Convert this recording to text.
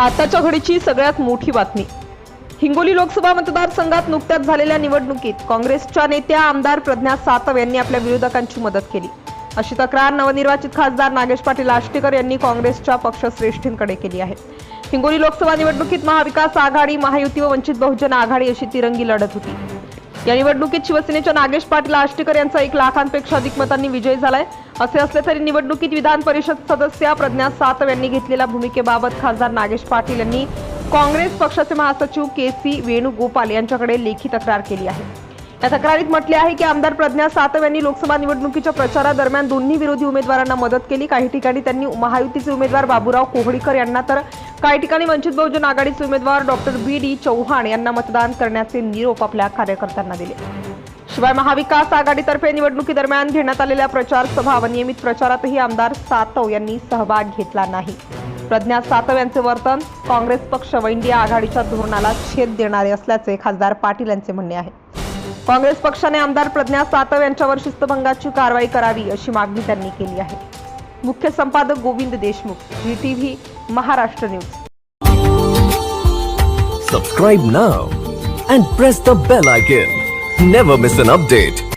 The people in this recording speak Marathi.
आताच्या घडीची सगळ्यात मोठी बातमी. हिंगोली लोकसभा मतदारसंघात नुकत्याच झालेल्या निवडणुकीत काँग्रेसच्या नेत्या आमदार प्रज्ञा सातव यांनी आपल्या विरोधकांची मदत केली. अशी तक्रार नवनिर्वाचित खासदार नागेश पाटील आष्टेकर यांनी काँग्रेसच्या पक्षश्रेष्ठींकडे केली आहे. हिंगोली लोकसभा निवडणुकीत महाविकास आघाडी महायुती व वंचित बहुजन आघाडी अशी तिरंगी लढत होती. या निवडणुकीत शिवसेनेच्या नागेश पाटील आष्टीकर यांचा एक लाखांपेक्षा अधिक मतांनी विजय झालाय. असे असले तरी निवडणुकीत विधान परिषद सदस्य प्रज्ञा सातव यांनी घेतलेल्या भूमिकेबाबत खासदार नागेश पाटील यांनी काँग्रेस पक्षाचे महासचिव के सी वेणुगोपाल यांच्याकडे लेखी तक्रार केली आहे. या तक्रारीत म्हटले आहे की आमदार प्रज्ञा सातव यांनी लोकसभा निवडणुकीच्या प्रचारादरम्यान दोन्ही विरोधी उमेदवारांना मदत केली. काही ठिकाणी त्यांनी महायुतीचे उमेदवार बाबूराव कोहडीकर यांना तर काही ठिकाणी वंचित बहुजन आघाडीचे उमेदवार डॉक्टर बी. डी. चव्हाण यांना मतदान करण्याचे निरोप आपल्या कार्यकर्त्यांना दिले. शिवाय महाविकास आघाडीतर्फे निवडणुकीदरम्यान घेण्यात आलेल्या प्रचार सभा व नियमित प्रचारातही आमदार सातव यांनी सहभाग घेतला नाही. प्रज्ञा सातव यांचे वर्तन काँग्रेस पक्ष व इंडिया आघाडीच्या धोरणाला छेद देणारे असल्याचे खासदार पाटील यांचे म्हणणे आहे. काँग्रेस पक्षाने आमदार प्रज्ञा सातव यांच्यावर शिस्तभंगाची कारवाई करावी अशी मागणी त्यांनी केली आहे. मुख्य संपादक Govind Deshmukh ji TV Maharashtra news. Subscribe now and press the bell icon never miss an update